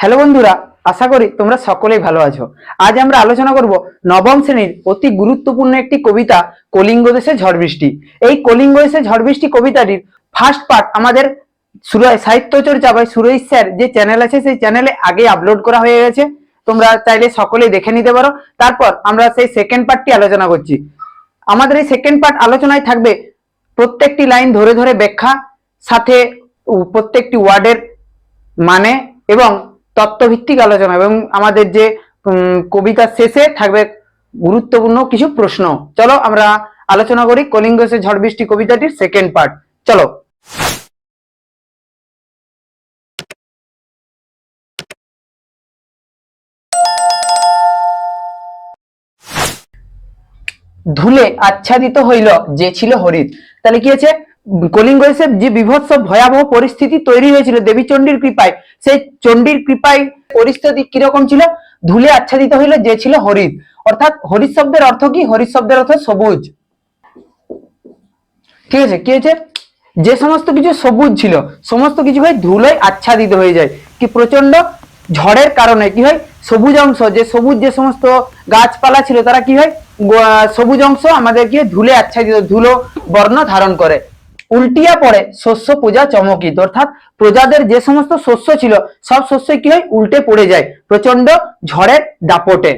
Hello বন্ধুরা, আশা করি তোমরা সকলেই ভালো আছো। আজ আমরা আলোচনা করব নবম শ্রেণির অতি গুরুত্বপূর্ণ একটি কবিতা, কলিঙ্গ দেশে ঝড় বৃষ্টি। এই কলিঙ্গ দেশে ঝড় বৃষ্টি কবিতাটির ফার্স্ট পার্ট আমাদের সাহিত্য চর্চা বা সুরজ স্যার যে চ্যানেল আছে, সেই চ্যানেলে আগে আপলোড করা হয়ে গেছে। তোমরা চাইলে সকলেই দেখে নিতে পারো। তারপর আমরা সেই সেকেন্ড পার্টটি আলোচনা করছি। আমাদের এই সেকেন্ড পার্ট আলোচনায় থাকবে প্রত্যেকটি লাইন ধরে ধরে ব্যাখ্যা সাথে প্রত্যেকটি ওয়ার্ডের মানে এবং তত্ত্বভিত্তিক আলোচনা এবং আমাদের যে উম, কবিতার শেষে থাকবে গুরুত্বপূর্ণ কিছু প্রশ্ন। চলো আমরা আলোচনা করি কলিঙ্গসে ঝড় বৃষ্টি কবিতাটির সেকেন্ড পার্ট চলো। ধুলে আচ্ছাদিত হইল যে ছিল হরিদ তাহলে কি আছে কলিঙ্গ এসে যে বিভৎস ভয়াবহ পরিস্থিতি তৈরি হয়েছিল দেবী চণ্ডীর কৃপায়, সেই চণ্ডীর কৃপায় পরিস্থিতি কীরকম ছিল? ধুলে আচ্ছাদিত হইল যে ছিল হরিদ অর্থাৎ হরিদ শব্দের অর্থ কি? হরিদ শব্দের অর্থ সবুজ। ঠিক আছে কি হয়েছে? যে সমস্ত কিছু সবুজ ছিল, সমস্ত কিছু হয় ধুলোয় আচ্ছাদিত হয়ে যায়। কি প্রচণ্ড ঝড়ের কারণে কি হয়? সবুজ অংশ, যে সবুজ যে সমস্ত গাছপালা ছিল, তারা কি হয়? সবুজ অংশ আমাদেরকে ধুলে আচ্ছাদিত, ধুলো বর্ণ ধারণ করে। উল্টিয়া পড়ে শস্য পূজা চমকিত, অর্থাৎ প্রজাদের যে সমস্ত শস্য ছিল, সব শস্য কি হয়? উল্টে পড়ে যায় প্রচণ্ড ঝড়ের দাপটে।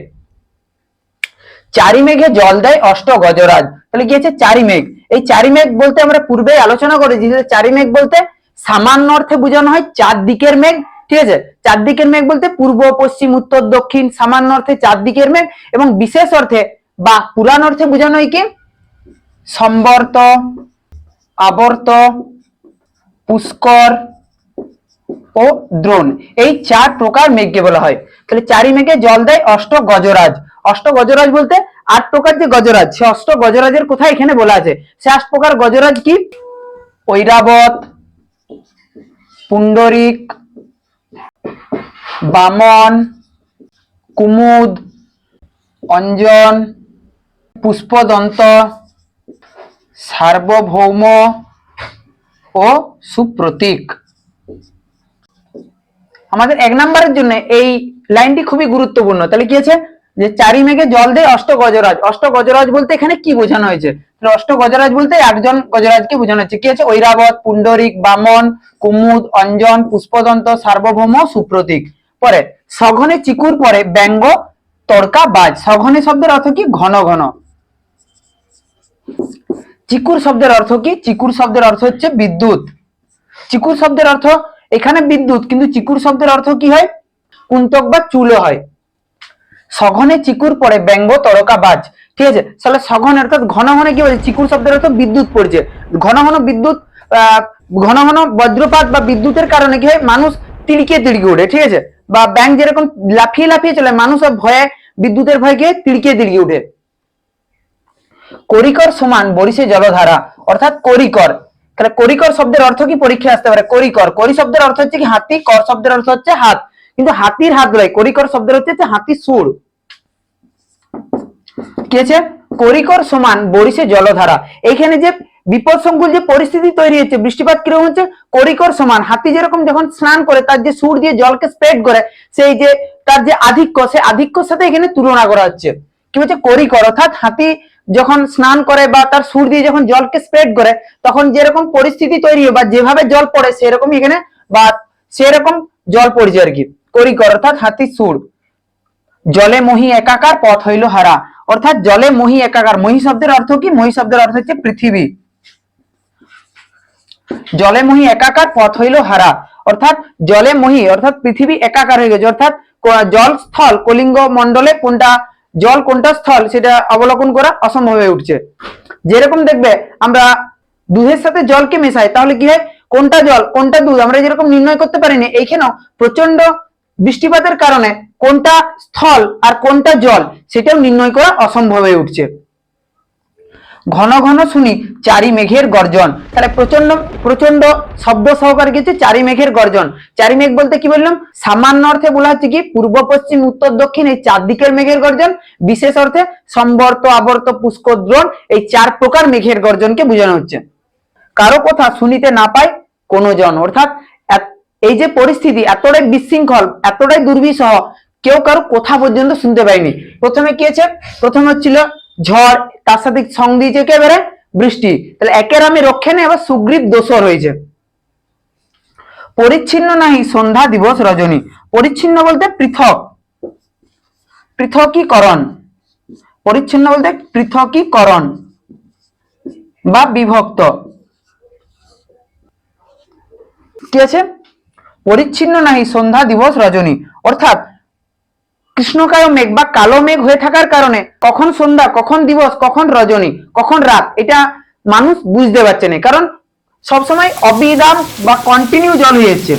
চারি মেঘে জল দেয় অষ্ট গজরাজ। তাহলে কি আছে চারি মেঘ এই চারি মেঘ বলতে আমরা পূর্বে আলোচনা করেছি চারি মেঘ বলতে সামান্য অর্থে বোঝানো হয় চারদিকের মেঘ, ঠিক আছে? চারদিকের মেঘ বলতে পূর্ব, পশ্চিম, উত্তর, দক্ষিণ, সামান্য অর্থে চারদিকের মেঘ এবং বিশেষ অর্থে বা পুরাণ অর্থে বোঝানো হয় কি? সম্বর্ত, আবর্ত, পুষ্কর ও দ্রোণ। এই চার প্রকার মেঘকে বলা হয়। তাহলে চারি মেঘে জল দেয় অষ্ট গজরাজ। অষ্ট গজরাজ বলতে আট প্রকার যে গজরাজ, সে অষ্ট গজরাজের কোথায় এখানে বলা আছে? সে আট প্রকার গজরাজ কি? ঐরাবত, পুণ্ডরিক, বামন, কুমুদ, অঞ্জন পুষ্পদন্ত, সার্বভৌম ও সুপ্রতীক। আমাদের এক নম্বরের জন্য এই লাইনটি খুবই গুরুত্বপূর্ণ। তাহলে কি আছে? যে চারি মেঘে জল দেয় অষ্ট গজরাজ। অষ্ট গজরাজ বলতে এখানে কি বোঝানো হয়েছে? অষ্ট গজরাজ বলতে একজন গজরাজকে বোঝানো হয়েছে। কি আছে? ঐরাবত, পুণ্ডরিক, বামন, কুমুদ, অঞ্জন, পুষ্পদন্ত, সার্বভৌম, সুপ্রতীক। পরে, সঘনে চিকুর পরে ব্যঙ্গ তর্কা বাজ সঘনে শব্দের অর্থ কি? ঘন ঘন। চিকুর শব্দের অর্থ কি? চিকুর শব্দের অর্থ হচ্ছে বিদ্যুৎ। চিকুর শব্দের অর্থ, এখানে বিদ্যুৎ, কিন্তু চিকুর শব্দের অর্থ কি হয়? কুন্তক বা চুলো হয়। সঘনে চিকুর পরে ব্যঙ্গ, তরকা, বাজ। ঠিক আছে? তাহলে সঘন অর্থাৎ ঘন ঘন কি বলছে? চিকুর শব্দের অর্থ বিদ্যুৎ পড়ছে। ঘন ঘন বিদ্যুৎ ঘন ঘন বজ্রপাত বা বিদ্যুতের কারণে কি হয়? মানুষ তিড়কে তিড়কে ওঠে ঠিক আছে? বা ব্যাংক যেরকম লাফিয়ে লাফিয়ে চলে, মানুষ ভয়ে বিদ্যুতের ভয়ে গিয়ে তিড়কে তিড়কে উঠে করিকর সমান বরিশে জলধারা, অর্থাৎ করিকর। তাহলে করিকর শব্দের অর্থ কি? পরীক্ষায় আসতে পারে করিকর। করি শব্দের অর্থ হচ্ছে কি? হাতি, কর শব্দের অর্থ হচ্ছে হাত। কিন্তু হাতির হাত নয় করিকর শব্দের হচ্ছে হাতির সুর। কি আছে? করিকর সমান বরিশে জলধারা। এখানে যে বিপদ সংকুল যে পরিস্থিতি তৈরি হচ্ছে, বৃষ্টিপাত কীরকম হচ্ছে? করিকর সমান। হাতি যেরকম যখন স্নান করে, তার যে সুর দিয়ে জলকে স্প্রেড করে, সেই যে তার যে আধিক্য, সে আধিক্যর সাথে এখানে তুলনা করা হচ্ছে। কি বলছে করিকর, অর্থাৎ হাতি যখন স্নান করে বা তার সুর দিয়ে যখন জলকে স্প্রেড করে, তখন যেরকম পরিস্থিতি তৈরি হয় বা যেভাবে জল পড়ে সেরকম এখানে বা সেরকম জল পড়ছে আর কি। করিকর অর্থাৎ হাতির সুর। জলে মহি একাকার পথ হইল হারা। অর্থাৎ জলে মহি একাকার। মহি শব্দের অর্থ কি? মহি শব্দের অর্থ হচ্ছে পৃথিবী। জলে মহি একাকার পথ হইল হারা। অর্থাৎ জলে মহি, অর্থাৎ পৃথিবী একাকার হয়ে গেছে। অর্থাৎ জল স্থল কলিঙ্গ মন্ডলে কোনটা জল কোনটা স্থল সেটা অবলোকন করা অসম্ভব হয়ে উঠছে। যেরকম দেখবে, আমরা দুধের সাথে জলকে মেশাই, তাহলে কি হয়? কোনটা জল, কোনটা দুধ? আমরা যেরকম নির্ণয় করতে পারিনি, এইখানেও প্রচণ্ড বৃষ্টিপাতের কারণে কোনটা স্থল আর কোনটা জল, সেটাও নির্ণয় করা অসম্ভব হয়ে উঠছে। ঘন ঘন শুনি চারি মেঘের গর্জন। তাহলে প্রচণ্ড প্রচণ্ড শব্দ সহকারে কিছু চারি মেঘের গর্জন। চারি মেঘ বলতে কি বললাম? সামান্য অর্থে বলা হচ্ছে কি? পূর্ব, পশ্চিম, উত্তর, দক্ষিণ, এই চার দিকের মেঘের গর্জন। বিশেষ অর্থে সম্বর্ত, আবর্ত পুষ্কর দ্রোণ, এই চার প্রকার মেঘের গর্জনকে বোঝানো হচ্ছে। কারও কথা শুনিতে না পায় কোনো জন। অর্থাৎ এই যে পরিস্থিতি এতটাই বিশৃঙ্খল, এতটাই দুর্বিষহ, কেউ কারও কথা পর্যন্ত শুনতে পায়নি। প্রথমে কি আছে? প্রথমে হচ্ছিল ঝড়, তার সাথে সং দিয়েছে একেবারে বৃষ্টি। তাহলে একের আমি রক্ষে নেই, আবার সুগ্রীব দোষর হয়েছে। পরিচ্ছিন্ন নাহি, সন্ধ্যা দিবস রজনী। পরিচ্ছিন্ন বলতে পৃথক। পৃথকীকরণ। পরিচ্ছিন্ন বলতে পৃথকীকরণ বা বিভক্ত। কি আছে? পরিচ্ছিন্ন নাহি, সন্ধ্যা দিবস রজনী। অর্থাৎ কৃষ্ণকায় মেঘ বা কালো মেঘ হয়ে থাকার কারণে কখন সন্ধ্যা, কখন দিবস, কখন রজনী, কখন রাত, এটা মানুষ বুঝতে পারছে না। কারণ সবসময় অবিরাম বা কন্টিনিউ জল হয়ে যাচ্ছে।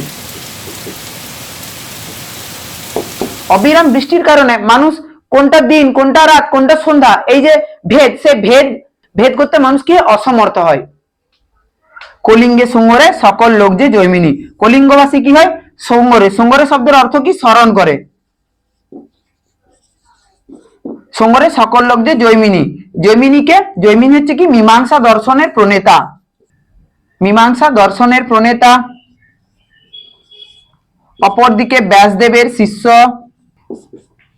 অবিরাম বৃষ্টির কারণে মানুষ কোনটা দিন, কোনটা রাত, কোনটা সন্ধ্যা, এই যে ভেদ, সে ভেদ ভেদ করতে মানুষ কি অসমর্থ হয়? কলিঙ্গে সুঙ্গরে সকল লোক যে জৈমিনী। কলিঙ্গবাসী কি হয়? সঙ্গরে। সঙ্গরে শব্দের অর্থ কি? স্মরণ করে। সঙ্গরে সকল যে জৈমিনী। জৈমিনীকে, জৈমিনী হচ্ছে কি? মীমাংসা দর্শনের প্রণেতা। মীমাংসা দর্শনের প্রণেতা। অপরদিকে ব্যাসদেবের শিষ্য।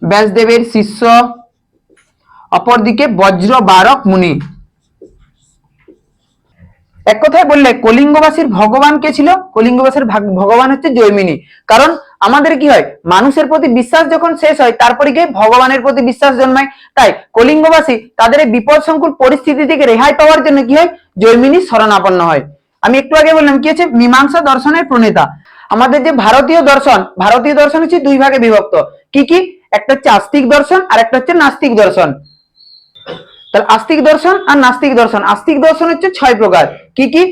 ব্যাসদেবের শিষ্য। অপরদিকে বজ্র বারক মুনি। এক কথায় বললে, কলিঙ্গবাসীর ভগবান কে ছিল? কলিঙ্গবাসীর ভগবান হচ্ছে জৈমিনী। কারণ আমাদের কি হয়? মানুষের প্রতি বিশ্বাস যখন শেষ হয়, তারপরে গিয়ে ভগবানের প্রতি বিশ্বাস জন্মায়। তাই কলিঙ্গবাসী তাদের এই বিপদ সংকুল পরিস্থিতি থেকে রেহাই পাওয়ার জন্য কি হয়? জৈমিনী শরণাপন্ন হয়। আমি একটু আগে বললাম, কি হচ্ছে? মীমাংসা দর্শনের প্রণেতা। আমাদের যে ভারতীয় দর্শন ভারতীয় দর্শন হচ্ছে দুই ভাগে বিভক্ত। কি কি? একটা হচ্ছে আস্তিক দর্শন আর একটা হচ্ছে নাস্তিক দর্শন। তাহলে আস্তিক দর্শন আর নাস্তিক দর্শন। আস্তিক দর্শন হচ্ছে ছয় প্রকার। কি কি?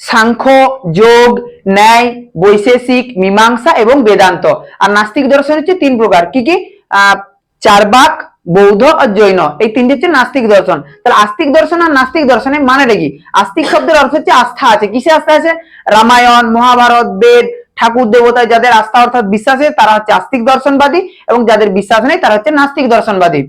সাংখ্য, যোগ, ন্যায়, বৈশেষিক, মীমাংসা এবং বেদান্ত। আর নাস্তিক দর্শন হচ্ছে তিন প্রকার। কি কি? চারবাক, বৌদ্ধ আর জৈন। এই তিনটি হচ্ছে নাস্তিক দর্শন। তাহলে আস্তিক দর্শন আর নাস্তিক দর্শনের মানেটা কি? আস্তিক শব্দের অর্থ হচ্ছে আস্থা আছে। কিসে আস্থা আছে? রামায়ণ, মহাভারত, বেদ, ঠাকুর দেবতায় যাদের আস্থা অর্থাৎ বিশ্বাসে তারা হচ্ছে আস্তিক দর্শনবাদী এবং যাদের বিশ্বাস নেই, তারা হচ্ছে নাস্তিক দর্শনবাদী।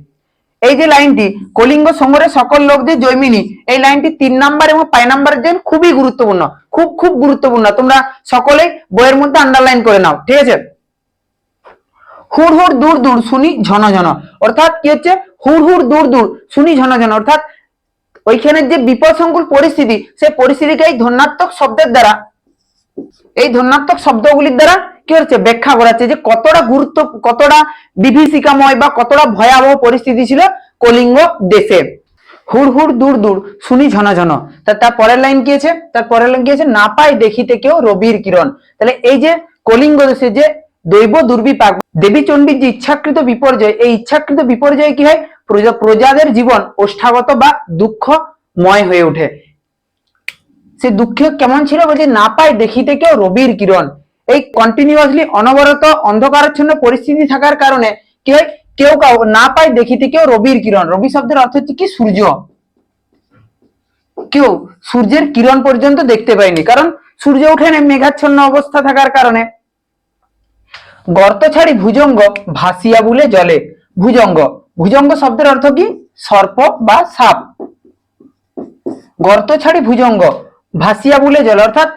এই যে লাইনটি, কলিঙ্গ সমরে সকল লোকদের জৈমিনী, এই লাইনটি তিন নাম্বার এবং পাঁচ নাম্বারের জন্য খুবই গুরুত্বপূর্ণ, খুব খুব গুরুত্বপূর্ণ। তোমরা সকলেই বইয়ের মধ্যে আন্ডারলাইন করে নাও, ঠিক আছে? হুড় হুড় দূর দূর শুনি ঝন ঝন, অর্থাৎ কি হচ্ছে? হুড় হুড় দূর দূর শুনি ঝন ঝন, অর্থাৎ ওইখানের যে বিপদ সংকুল পরিস্থিতি, সেই পরিস্থিতিকে এই ধন্যাত্মক শব্দের দ্বারা, এই ধন্যাত্মক শব্দগুলির দ্বারা কি হচ্ছে, ব্যাখ্যা করাচ্ছে যে কতটা গুরুত্ব, কতটা বিভীষিকাময় বা কতটা ভয়াবহ পরিস্থিতি ছিল কলিঙ্গ দেশে। হুড় হুড়, দূর দূর, শুনি ঝন ঝন। তার পরের লাইন কি আছে? তার পরের লাইন কি আছে? না পাই দেখিতে কেউ রবির কিরণ। তাহলে এই যে কলিঙ্গ দেশে যে দৈব দুর্বিপাক, দেবী চণ্ডীর যে ইচ্ছাকৃত বিপর্যয়, এই ইচ্ছাকৃত বিপর্যয়ে কি হয়? প্রজা- প্রজাদের জীবন ওষ্ঠাগত বা দুঃখময় হয়ে ওঠে। সে দুঃখ কেমন ছিল? বলছে, না পায় দেখিতে কেউ রবির কিরণ। এই কন্টিনিউয়াসলি অনবরত অন্ধকারাচ্ছন্ন পরিস্থিতি থাকার কারণে কি হয়? কেউ কাউ না পায় দেখিতে, কেউ রবির কিরণ। রবি শব্দের অর্থ হচ্ছে কি? সূর্য। কেউ সূর্যের কিরণ পর্যন্ত দেখতে পায়নি। কারণ সূর্য ওঠে না মেঘাচ্ছন্ন অবস্থা থাকার কারণে গর্ত ছাড়ি ভুজঙ্গ ভাসিয়া বলে জলে ভুজঙ্গ। ভুজঙ্গ শব্দের অর্থ কি? সর্প বা সাপ। গর্ত ছাড়ি ভুজঙ্গ ভাসিয়া বলে জল অর্থাৎ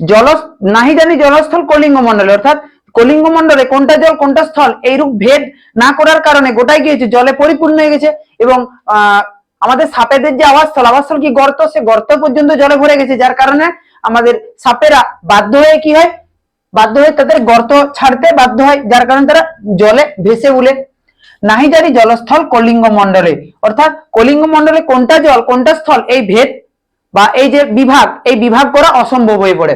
জল নাহি জানি জলস্থল কলিঙ্গ মন্ডলে অর্থাৎ কলিঙ্গ মন্ডলে কোনটা জল, কোনটা স্থল, এইরূপ ভেদ না করার কারণে গোটাই গিয়েছে, জলে পরিপূর্ণ হয়ে গেছে এবং আমাদের সাপেদের যে আবাসস্থল আবাসস্থল কি গর্ত? সে গর্ত পর্যন্ত জলে ভরে গেছে, যার কারণে আমাদের সাপেরা বাধ্য হয়ে কি হয়? বাধ্য হয়ে তাদের গর্ত ছাড়তে বাধ্য হয়, যার কারণে তারা জলে ভেসে উলে নাহি জানি জলস্থল কলিঙ্গ মন্ডলে অর্থাৎ কলিঙ্গ মন্ডলে কোনটা জল, কোনটা স্থল, এই ভেদ বা এই যে বিভাগ, এই বিভাগ করা অসম্ভব হয়ে পড়ে।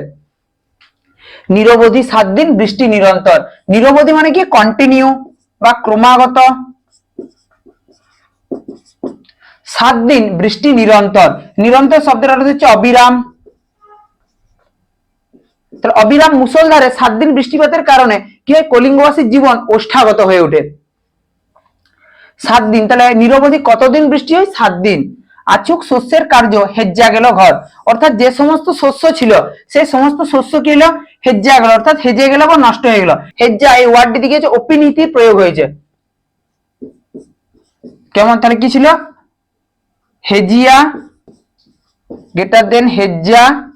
নিরবধি সাত দিন বৃষ্টি নিরন্তর। নিরবধি মানে কি? কন্টিনিউ বা ক্রমাগত। সাত দিন বৃষ্টি নিরন্তর। নিরন্তর শব্দের অর্থ হচ্ছে অবিরাম। তাহলে অবিরাম মুসলধারে সাত দিন বৃষ্টিপাতের কারণে কি হয়? কলিঙ্গবাসীর জীবন ওষ্ঠাগত হয়ে ওঠে। সাত দিন, তাহলে নিরবধি কতদিন বৃষ্টি হয়? সাত দিন। আচুক শস্যের কার্য হেজ্জা গেল ঘর। অর্থাৎ যে সমস্ত শস্য ছিল, সেই সমস্ত শস্য কি হলো? হেজ্জা গেল। অর্থাৎ হেজে গেল বা নষ্ট হয়ে গেল। হেজ্জা এই ওয়ার্ডটি দিকে হচ্ছে অপিনীতির প্রয়োগ হয়েছে। কেমন? তাহলে কি ছিল? হেজিয়া গ্রেটার দেন হেজ্জা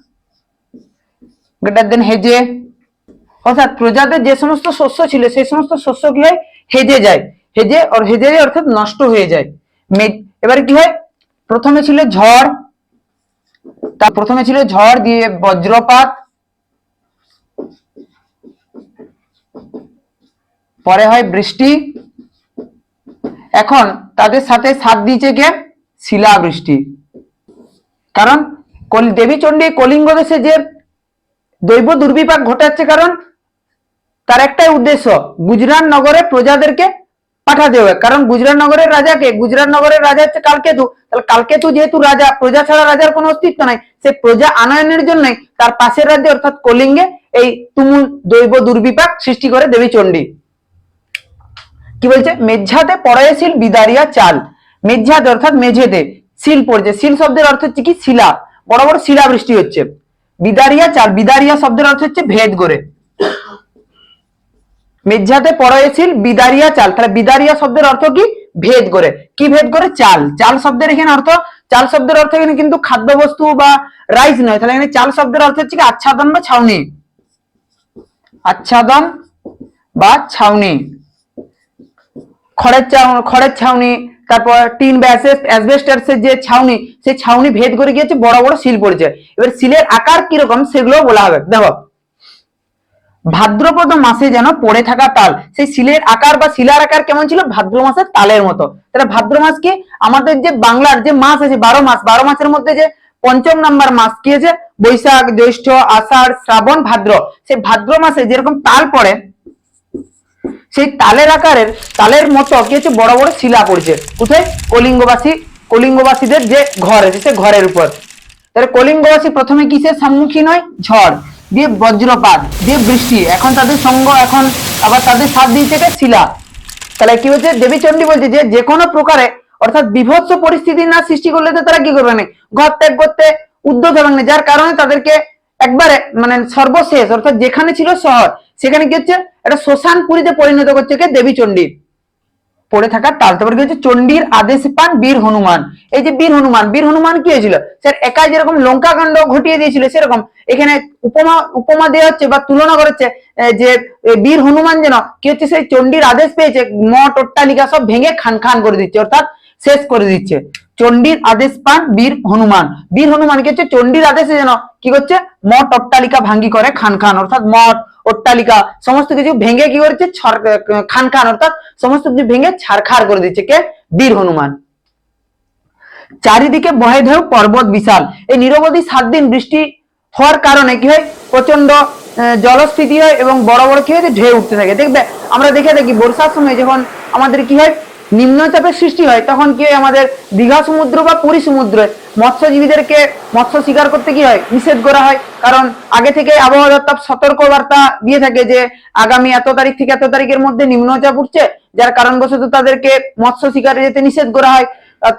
গ্রেটার দেন হেজে। অর্থাৎ প্রজাদের যে সমস্ত শস্য ছিল, সেই সমস্ত শস্য কি হয়? হেজে যায়। হেজে হেজে অর্থাৎ নষ্ট হয়ে যায়। এবারে কি হয়? প্রথমে ছিল ঝড়, তা প্রথমে ছিল ঝড় দিয়ে বজ্রপাত, পরে হয় বৃষ্টি। এখন তাদের সাথে সাথ দিয়েছে কে? শিলাবৃষ্টি। কারণ কল- দেবীচণ্ডী কলিঙ্গ দেশে যে দৈব দুর্বিপাক ঘটাচ্ছে, কারণ তার একটাই উদ্দেশ্য, গুজরাট নগরে প্রজাদেরকে পাঠাতে হবে কারণ গুজরাট নগরের রাজাকে, গুজরাট নগরের রাজা হচ্ছে কালকেতু। তাহলে কালকেতু যেহেতু রাজা, প্রজা ছাড়া রাজার কোনো অস্তিত্ব নাই, সে প্রজা আনয়নের জন্যই তার পাশের রাজ্যে অর্থাৎ কলিঙ্গে এই তুমুল দৈব দুর্বিপাক সৃষ্টি করে দেবী চণ্ডী। কি বলছে? মেঝাতে পড়াইছিল বিদারিয়া চাল। মেঝাতে অর্থাৎ মেঝেতে শিল পড়ছে। শিল শব্দের অর্থ হচ্ছে কি? শিলা। বড় বড় শিলা বৃষ্টি হচ্ছে। বিদারিয়া চাল, বিদারিয়া শব্দের অর্থ হচ্ছে ভেদ করে। মেঝাতে পড়াইছিল বিদারিয়া চাল। তাহলে বিদারিয়া শব্দের অর্থ কি? ভেদ করে। কি ভেদ করে? চাল। চাল শব্দের এখানে অর্থ, চাল শব্দের অর্থ এখানে কিন্তু খাদ্যবস্তু বা রাইস নয়। তাহলে এখানে চাল শব্দের অর্থ হচ্ছে কি? আচ্ছাদন বা ছাউনি। আচ্ছাদন বা ছাউনি। খড়ের চাউ- খড়ের ছাউনি, তারপর টিন বা অ্যাসবেস্টার্সের যে ছাউনি, সেই ছাউনি ভেদ করে গিয়েছে, বড় বড় শিল পড়েছে। এবার শিলের আকার কীরকম সেগুলো বলা হবে। দেখো ভাদ্রপদ মাসে যেন পড়ে থাকা তাল। সেই শিলের আকার বা শিলার আকার কেমন ছিল? ভাদ্র মাসের তালের মতো। তাহলে ভাদ্র মাস কি আমাদের যে বাংলার যে মাস আছে, বারো মাস, বারো মাসের মধ্যে যে পঞ্চম নাম্বার মাস কি আছে? বৈশাখ, জ্যৈষ্ঠ, আষাঢ়, শ্রাবণ, ভাদ্র। সেই ভাদ্র মাসে যেরকম তাল পড়ে, সেই তালের আকারের, তালের মতো কি হচ্ছে? বড় বড় শিলা পড়ছে। কোথায়? কলিঙ্গবাসী, কলিঙ্গবাসীদের যে ঘর আছে, সে ঘরের উপর। তাহলে কলিঙ্গবাসী প্রথমে কিসের সম্মুখীন হয়? ঝড়। দিয়ে বজ্রপাত দিয়ে বৃষ্টি, এখন তাদের সঙ্গ, এখন আবার তাদের সাথ দিয়েছে কে শিলা। তাহলে কি হচ্ছে দেবী চণ্ডী বলছে যে যে কোনো প্রকারে, অর্থাৎ বিভৎস পরিস্থিতি না সৃষ্টি করলে তো তারা কি করবে না? ঘর ত্যাগ করতে উদ্যোগ হবে না। যার কারণে তাদেরকে একবারে মানে সর্বশেষ, অর্থাৎ যেখানে ছিল শহর, সেখানে কি হচ্ছে? একটা শ্মশান পুরীতে পরিণত করছে কে দেবী চণ্ডী। পড়ে থাকা তাল তারপর কি হচ্ছে চণ্ডীর আদেশ পান বীর হনুমান। এই যে বীর হনুমান বীর হনুমান কি হয়েছিল? স্যার, একাই যেরকম লঙ্কা কাণ্ড ঘটিয়ে দিয়েছিল, সেরকম। এখানে উপমা উপমা দেওয়া হচ্ছে বা তুলনা করেছে যে বীর হনুমান যেন কি হচ্ছে, সেই চণ্ডীর আদেশ পেয়েছে মঠ অট্টালিকা সব ভেঙে খান খান করে দিচ্ছে, অর্থাৎ শেষ করে দিচ্ছে। চণ্ডীর আদেশ পান বীর হনুমান। বীর হনুমান কি হচ্ছে? চণ্ডীর আদেশে যেন কি করছে? মঠ অট্টালিকা ভাঙ্গি করে খান খান, অর্থাৎ মঠ অট্টালিকা, সমস্ত কিছু ভেঙে কি করছে? খান খান অর্থাৎ সমস্ত কিছু ভেঙে ছাড়খার করে দিচ্ছে। কে? বীর হনুমান। চারিদিকে বহে ঢেউ পর্বত বিশাল। এই নিরবধি সাত দিন বৃষ্টি হওয়ার কারণে কি হয়? প্রচণ্ড জলস্ফীতি হয় এবং বড় বড় কি হয়? ঢেউ উঠতে থাকে। দেখবে, আমরা দেখে থাকি, বর্ষার সময় যখন আমাদের কি হয়? নিম্নচাপের সৃষ্টি হয়, তখন কি হয় আমাদের দীঘা সমুদ্র বা পুরী সমুদ্রে মৎস্যজীবীদেরকে মৎস্য শিকার করতে কি হয়? নিষেধ করা হয়। কারণ আগে থেকে আবহাওয়া দপ্তর সতর্ক বার্তা দিয়ে থাকে যে, আগামী এত তারিখ থেকে এত তারিখের মধ্যে নিম্নচাপ উঠছে, যার কারণবশত তাদেরকে মৎস্য শিকারে যেতে নিষেধ করা হয়।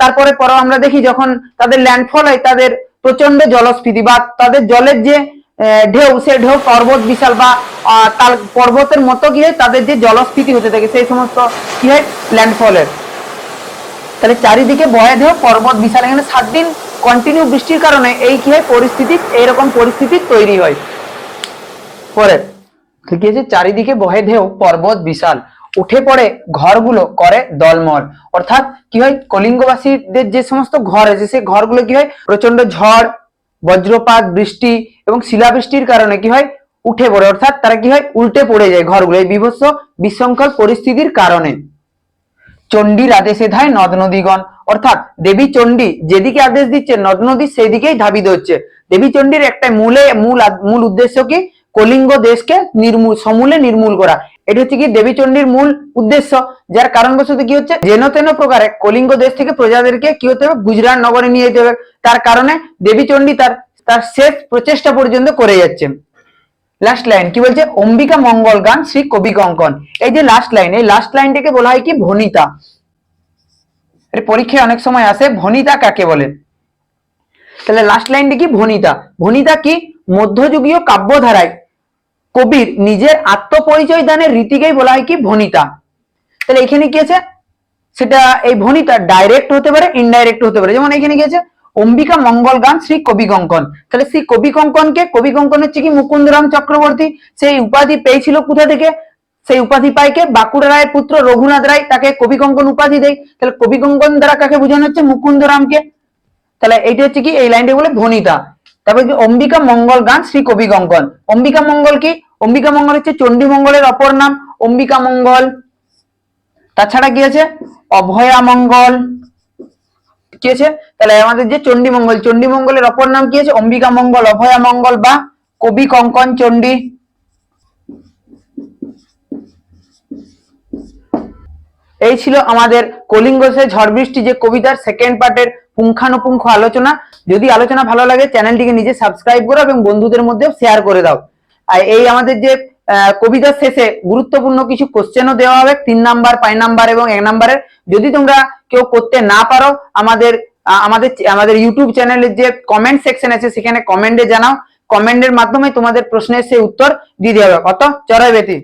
তারপরে পরে আমরা দেখি যখন তাদের ল্যান্ডফল হয়, তাদের প্রচণ্ড জলস্ফীতি বা তাদের জলের যে ঢেউ, সে ঢেউ পর্বত বিশাল বা তার পর্বতের মতো কি হয় তাদের যে জলস্ফীতি হতে থাকে, সেই সমস্ত কি হয়? ল্যান্ডফলের তাহলে চারিদিকে বয়ে ঢেউ, পর্বত বিশাল, এখানে সাত দিন কন্টিনিউ বৃষ্টির কারণে এই কি হয়? পরিস্থিতি, এইরকম পরিস্থিতি তৈরি হয়। পরে, ঠিক আছে, চারিদিকে বহে ঢেউ, পর্বত বিশাল। উঠে পড়ে ঘরগুলো, করে দলমল। অর্থাৎ কি হয়? কলিঙ্গবাসীদের যে সমস্ত ঘর আছে, সেই ঘরগুলো কি হয়? প্রচণ্ড ঝড় বজ্রপাত, বৃষ্টি এবং শিলাবৃষ্টির কারণে কি হয়? উঠে পড়ে, অর্থাৎ তারা কি হয়? উল্টে পড়ে যায় ঘরগুলো। এই বিভৎস বিশৃঙ্খল পরিস্থিতির কারণে। চণ্ডীর আদেশে ধায় নদ নদীগণ, অর্থাৎ দেবী চণ্ডী যেদিকে আদেশ দিচ্ছে, নদ নদী সেদিকেই ধাবিত হচ্ছে। দেবী চণ্ডীর একটা মূলে, মূল মূল উদ্দেশ্য কি? কলিঙ্গ দেশকে নির্মূল, সমূলে নির্মূল করা। এটা হচ্ছে কি দেবী চণ্ডীর মূল উদ্দেশ্য, যার কারণবশত কি হচ্ছে যেন তেন প্রকারে কলিঙ্গ দেশ থেকে প্রজাদেরকে কি হতে হবে, গুজরাট নগরে নিয়ে যেতে হবে। তার কারণে দেবী চণ্ডী তার তার শেষ প্রচেষ্টা পর্যন্ত করে যাচ্ছেন লাস্ট লাইন কি বলছে? অম্বিকা মঙ্গল গান শ্রী কবি কঙ্কন। এই যে লাস্ট লাইন এই লাস্ট লাইনটাকে বলা হয় কি? ভনিতা। এর পরীক্ষায় অনেক সময় আসে, ভনিতা কাকে বলে? তাহলে লাস্ট লাইনটা কি? ভনিতা। ভনিতা কি? মধ্যযুগীয় কাব্যধারায় কবির নিজের আত্মপরিচয় দানের রীতিকেই বলা হয় কি ভনিতা। তাহলে এখানে কি আছে? সেটা এই ভনিতা ডাইরেক্ট হতে পারে ইনডাইরেক্ট হতে পারে। যেমন এখানে কি আছে? অম্বিকা মঙ্গল গান শ্রী কবি কঙ্কন। তাহলে শ্রী কবি কঙ্কনকে, কবি কঙ্কন হচ্ছে কি মুকুন্দরাম চক্রবর্তী। সেই উপাধি পেয়েছিল কোথা থেকে? সেই উপাধি পায় কে? বাঁকুড়া রায়ের পুত্র রঘুনাথ রায় তাকে কবি কঙ্কন উপাধি দেয়। তাহলে কবি কঙ্কন দ্বারা কাকে বোঝানো হচ্ছে? মুকুন্দরামকে। তাহলে এইটা হচ্ছে কি, এই লাইনটা বলে ভনিতা। তারপর অম্বিকা মঙ্গল গান শ্রী কবি কঙ্কন। অম্বিকা মঙ্গল কি? অম্বিকা মঙ্গল হচ্ছে চণ্ডী মঙ্গলের অপর নাম, অম্বিকা মঙ্গল। তাছাড়া কি আছে? অভয়া মঙ্গল। কি আছে? তাহলে আমাদের যে চণ্ডী মঙ্গল, চণ্ডী মঙ্গলের অপর নাম কি আছে? অম্বিকা মঙ্গল, অভয়া মঙ্গল বা কবি কঙ্কন চণ্ডী। এই ছিল আমাদের কলিঙ্গ সে ঝড় বৃষ্টি যে কবিতার সেকেন্ড পার্টের পুঙ্খানুপুঙ্খ আলোচনা। যদি আলোচনা ভালো লাগে চ্যানেলটিকে নিজে সাবস্ক্রাইব করো এবং বন্ধুদের মধ্যেও শেয়ার করে দাও। আর এই আমাদের যে কবিতার শেষে গুরুত্বপূর্ণ কিছু কোশ্চেনও দেওয়া হবে, তিন নাম্বার পাঁচ নাম্বার এবং এক নাম্বারের যদি তোমরা কেউ করতে না পারো, আমাদের আমাদের আমাদের ইউটিউব চ্যানেলের যে কমেন্ট সেকশন আছে, সেখানে কমেন্টে জানাও। কমেন্টের মাধ্যমে তোমাদের প্রশ্নের সেই উত্তর দিয়ে দেওয়া হবে। কত? চড়াই বেতি